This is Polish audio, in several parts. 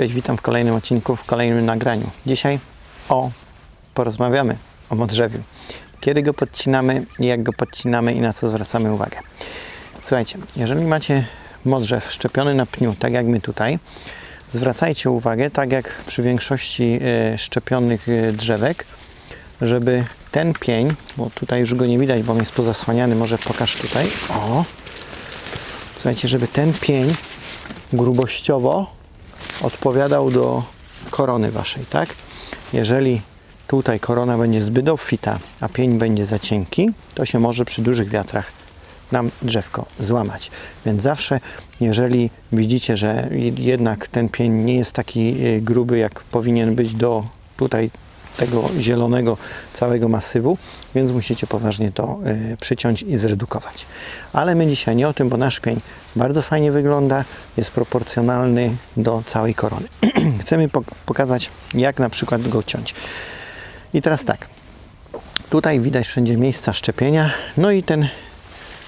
Cześć, witam w kolejnym odcinku, w kolejnym nagraniu. Dzisiaj o porozmawiamy o modrzewiu. Kiedy go podcinamy, jak go podcinamy i na co zwracamy uwagę. Słuchajcie, jeżeli macie modrzew szczepiony na pniu, tak jak my tutaj, zwracajcie uwagę, tak jak przy większości e, szczepionych e, drzewek, żeby ten pień, bo tutaj już go nie widać, bo on jest pozasłaniany, może pokaż tutaj. O! Słuchajcie, żeby ten pień grubościowo odpowiadał do korony waszej, tak? Jeżeli tutaj korona będzie zbyt obfita, a pień będzie za cienki, to się może przy dużych wiatrach nam drzewko złamać. Więc zawsze, jeżeli widzicie, że jednak ten pień nie jest taki e, gruby, jak powinien być do tutaj tego zielonego całego masywu, więc musicie poważnie to y, przyciąć i zredukować. Ale my dzisiaj nie o tym, bo nasz pień bardzo fajnie wygląda, jest proporcjonalny do całej korony. Chcemy pok pokazać, jak na przykład go ciąć. I teraz tak, tutaj widać wszędzie miejsca szczepienia, no i ten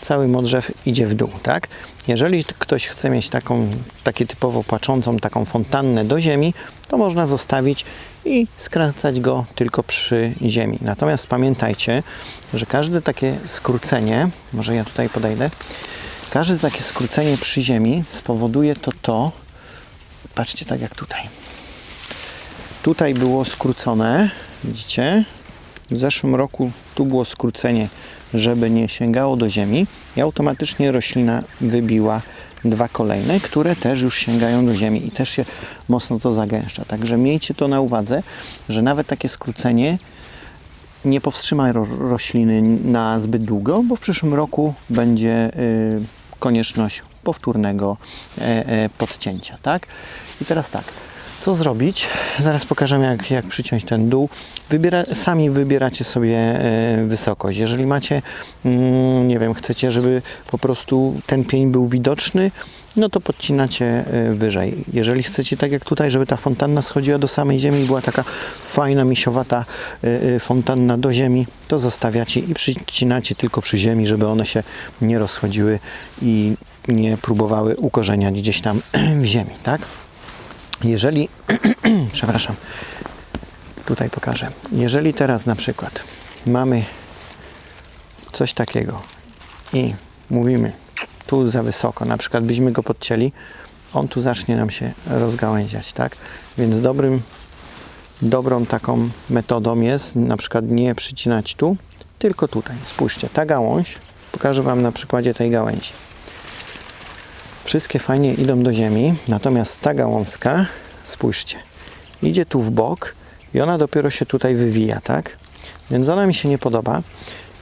cały modrzew idzie w dół, tak? Jeżeli ktoś chce mieć taką, takie typowo płaczącą, taką fontannę do ziemi, to można zostawić i skracać go tylko przy ziemi. Natomiast pamiętajcie, że każde takie skrócenie, może ja tutaj podejdę, każde takie skrócenie przy ziemi spowoduje to to, patrzcie tak jak tutaj. Tutaj było skrócone, widzicie? W zeszłym roku tu było skrócenie, żeby nie sięgało do ziemi i automatycznie roślina wybiła dwa kolejne, które też już sięgają do ziemi i też się mocno to zagęszcza. Także miejcie to na uwadze, że nawet takie skrócenie nie powstrzyma ro rośliny na zbyt długo, bo w przyszłym roku będzie y, konieczność powtórnego e, e, podcięcia. Tak? I teraz tak. Co zrobić? Zaraz pokażemy, jak, jak przyciąć ten dół. Wybiera, sami wybieracie sobie e, wysokość. Jeżeli macie, mm, nie wiem, chcecie, żeby po prostu ten pień był widoczny, no to podcinacie e, wyżej. Jeżeli chcecie, tak jak tutaj, żeby ta fontanna schodziła do samej ziemi i była taka fajna, misiowata e, fontanna do ziemi, to zostawiacie i przycinacie tylko przy ziemi, żeby one się nie rozchodziły i nie próbowały ukorzeniać gdzieś tam w ziemi, tak? Jeżeli, przepraszam, tutaj pokażę. Jeżeli teraz na przykład mamy coś takiego i mówimy tu za wysoko, na przykład byśmy go podcięli, on tu zacznie nam się rozgałęziać, tak? Więc dobrym, dobrą taką metodą jest na przykład nie przycinać tu, tylko tutaj. Spójrzcie, ta gałąź, pokażę Wam na przykładzie tej gałęzi. Wszystkie fajnie idą do ziemi, natomiast ta gałązka, spójrzcie, idzie tu w bok i ona dopiero się tutaj wywija, tak? Więc ona mi się nie podoba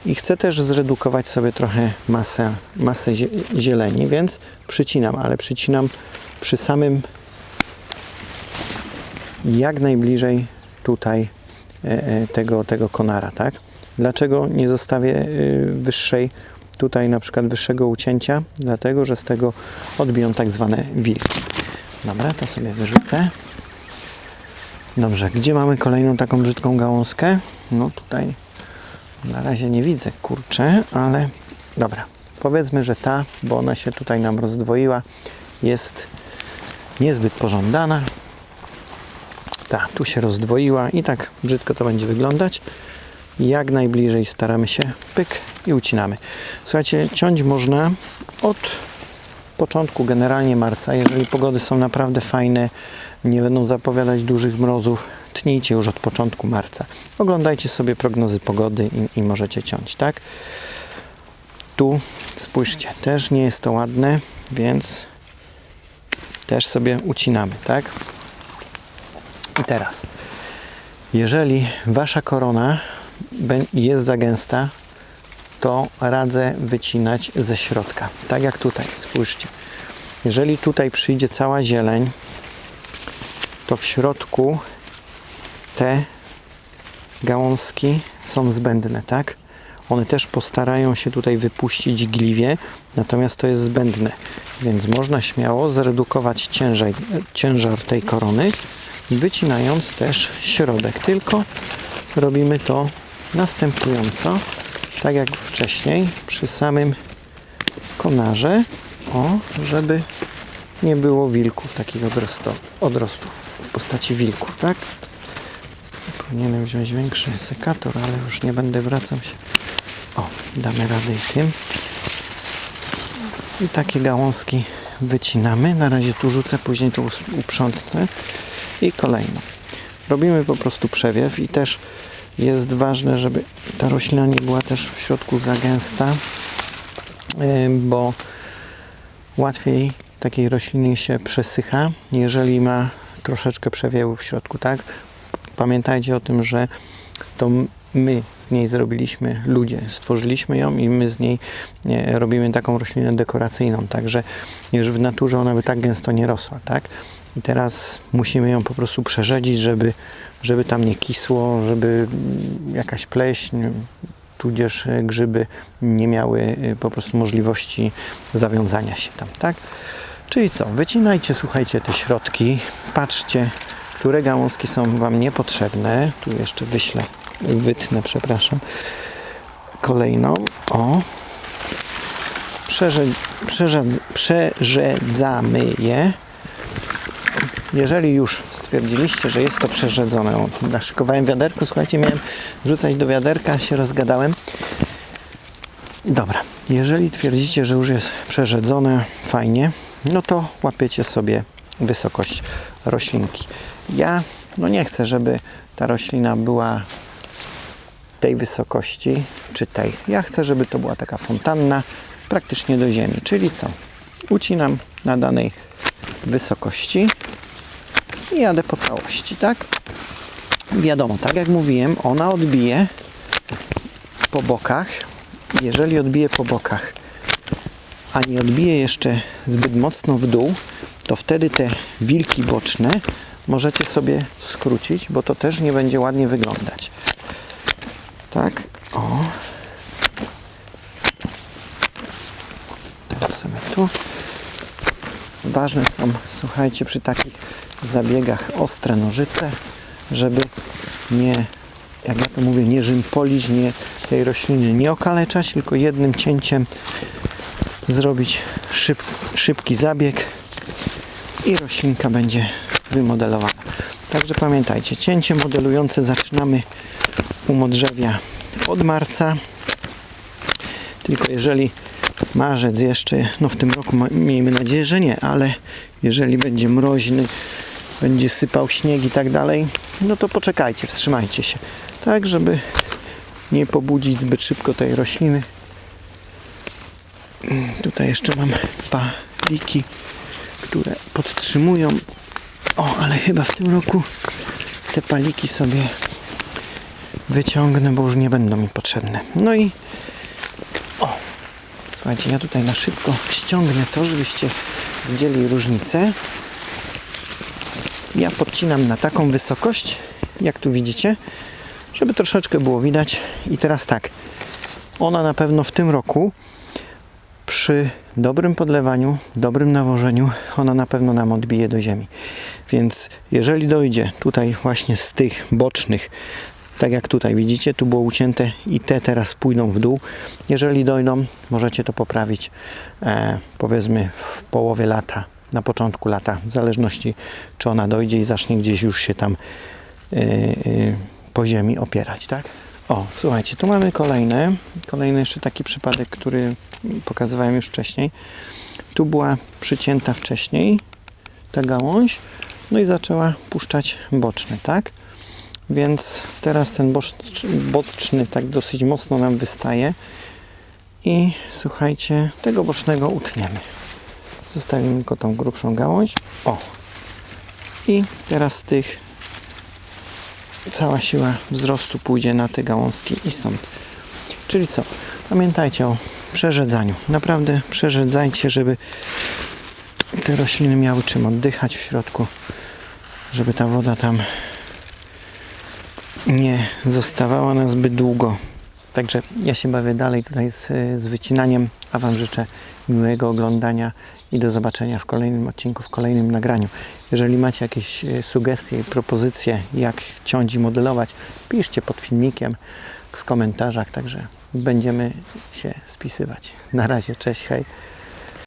i chcę też zredukować sobie trochę masę, masę zieleni, więc przycinam, ale przycinam przy samym jak najbliżej tutaj e, e, tego, tego konara, tak? Dlaczego nie zostawię e, wyższej tutaj na przykład wyższego ucięcia, dlatego że z tego odbiją tak zwane wilki. Dobra, to sobie wyrzucę. Dobrze, gdzie mamy kolejną taką brzydką gałązkę? No tutaj na razie nie widzę, kurczę, ale dobra. Powiedzmy, że ta, bo ona się tutaj nam rozdwoiła, jest niezbyt pożądana. Ta, tu się rozdwoiła i tak brzydko to będzie wyglądać jak najbliżej staramy się, pyk i ucinamy. Słuchajcie, ciąć można od początku generalnie marca, jeżeli pogody są naprawdę fajne, nie będą zapowiadać dużych mrozów, tnijcie już od początku marca. Oglądajcie sobie prognozy pogody i, i możecie ciąć, tak? Tu spójrzcie, też nie jest to ładne, więc też sobie ucinamy, tak? I teraz, jeżeli wasza korona jest za gęsta, to radzę wycinać ze środka. Tak jak tutaj, spójrzcie. Jeżeli tutaj przyjdzie cała zieleń, to w środku te gałązki są zbędne, tak? One też postarają się tutaj wypuścić gliwie, natomiast to jest zbędne, więc można śmiało zredukować ciężar, ciężar tej korony, wycinając też środek. Tylko robimy to następująco, tak jak wcześniej, przy samym konarze, o, żeby nie było wilków, takich odrosto, odrostów w postaci wilków, tak? Powinienem wziąć większy sekator, ale już nie będę wracał się. O, damy radę i tym. I takie gałązki wycinamy. Na razie tu rzucę, później to uprzątnę. I kolejną. Robimy po prostu przewiew i też jest ważne, żeby ta roślina nie była też w środku za gęsta, ym, bo łatwiej takiej roślinie się przesycha, jeżeli ma troszeczkę przewiewu w środku, tak? Pamiętajcie o tym, że to my z niej zrobiliśmy, ludzie, stworzyliśmy ją i my z niej e, robimy taką roślinę dekoracyjną, także już w naturze ona by tak gęsto nie rosła, tak? I teraz musimy ją po prostu przerzedzić, żeby, żeby tam nie kisło, żeby jakaś pleśń, tudzież grzyby nie miały e, po prostu możliwości zawiązania się tam, tak? Czyli co, wycinajcie, słuchajcie, te środki, patrzcie, które gałązki są Wam niepotrzebne. Tu jeszcze wyślę, wytnę, przepraszam, kolejną. O, Przerzed, przerzedz, przerzedzamy je. Jeżeli już stwierdziliście, że jest to przerzedzone, o, naszykowałem wiaderko, słuchajcie, miałem wrzucać do wiaderka, się rozgadałem. Dobra, jeżeli twierdzicie, że już jest przerzedzone, fajnie, no to łapiecie sobie wysokość roślinki. Ja no nie chcę, żeby ta roślina była tej wysokości czy tej. Ja chcę, żeby to była taka fontanna praktycznie do ziemi. Czyli co? Ucinam na danej wysokości jadę po całości, tak? Wiadomo, tak jak mówiłem, ona odbije po bokach. Jeżeli odbije po bokach, a nie odbije jeszcze zbyt mocno w dół, to wtedy te wilki boczne możecie sobie skrócić, bo to też nie będzie ładnie wyglądać. Tak, o. Teraz sobie tu. Ważne są, słuchajcie, przy takich zabiegach ostre nożyce, żeby nie, jak ja to mówię, nie rzympolić, nie tej rośliny nie okaleczać, tylko jednym cięciem zrobić szyb, szybki zabieg i roślinka będzie wymodelowana. Także pamiętajcie, cięcie modelujące zaczynamy u modrzewia od marca. Tylko jeżeli marzec jeszcze, no w tym roku miejmy nadzieję, że nie, ale jeżeli będzie mroźny, będzie sypał śnieg i tak dalej, no to poczekajcie, wstrzymajcie się. Tak, żeby nie pobudzić zbyt szybko tej rośliny. Tutaj jeszcze mam paliki, które podtrzymują. O, ale chyba w tym roku te paliki sobie wyciągnę, bo już nie będą mi potrzebne. No i o, słuchajcie, ja tutaj na szybko ściągnę to, żebyście widzieli różnicę. Ja podcinam na taką wysokość, jak tu widzicie, żeby troszeczkę było widać. I teraz tak, ona na pewno w tym roku przy dobrym podlewaniu, dobrym nawożeniu, ona na pewno nam odbije do ziemi. Więc jeżeli dojdzie tutaj właśnie z tych bocznych, tak jak tutaj widzicie, tu było ucięte i te teraz pójdą w dół. Jeżeli dojdą, możecie to poprawić e, powiedzmy w połowie lata, na początku lata, w zależności czy ona dojdzie i zacznie gdzieś już się tam e, e, po ziemi opierać, tak? O, słuchajcie, tu mamy kolejne, kolejny jeszcze taki przypadek, który pokazywałem już wcześniej. Tu była przycięta wcześniej ta gałąź, no i zaczęła puszczać boczny, tak? Więc teraz ten boczny, boczny tak dosyć mocno nam wystaje i słuchajcie, tego bocznego utniemy. Zostawimy tylko tą grubszą gałąź. O! I teraz z tych cała siła wzrostu pójdzie na te gałązki i stąd. Czyli co? Pamiętajcie o przerzedzaniu. Naprawdę przerzedzajcie, żeby te rośliny miały czym oddychać w środku, żeby ta woda tam nie zostawała na zbyt długo. Także ja się bawię dalej tutaj z, z wycinaniem, a Wam życzę miłego oglądania i do zobaczenia w kolejnym odcinku, w kolejnym nagraniu. Jeżeli macie jakieś e, sugestie propozycje, jak ciąć i modelować, piszcie pod filmikiem w komentarzach, także będziemy się spisywać. Na razie, cześć, hej.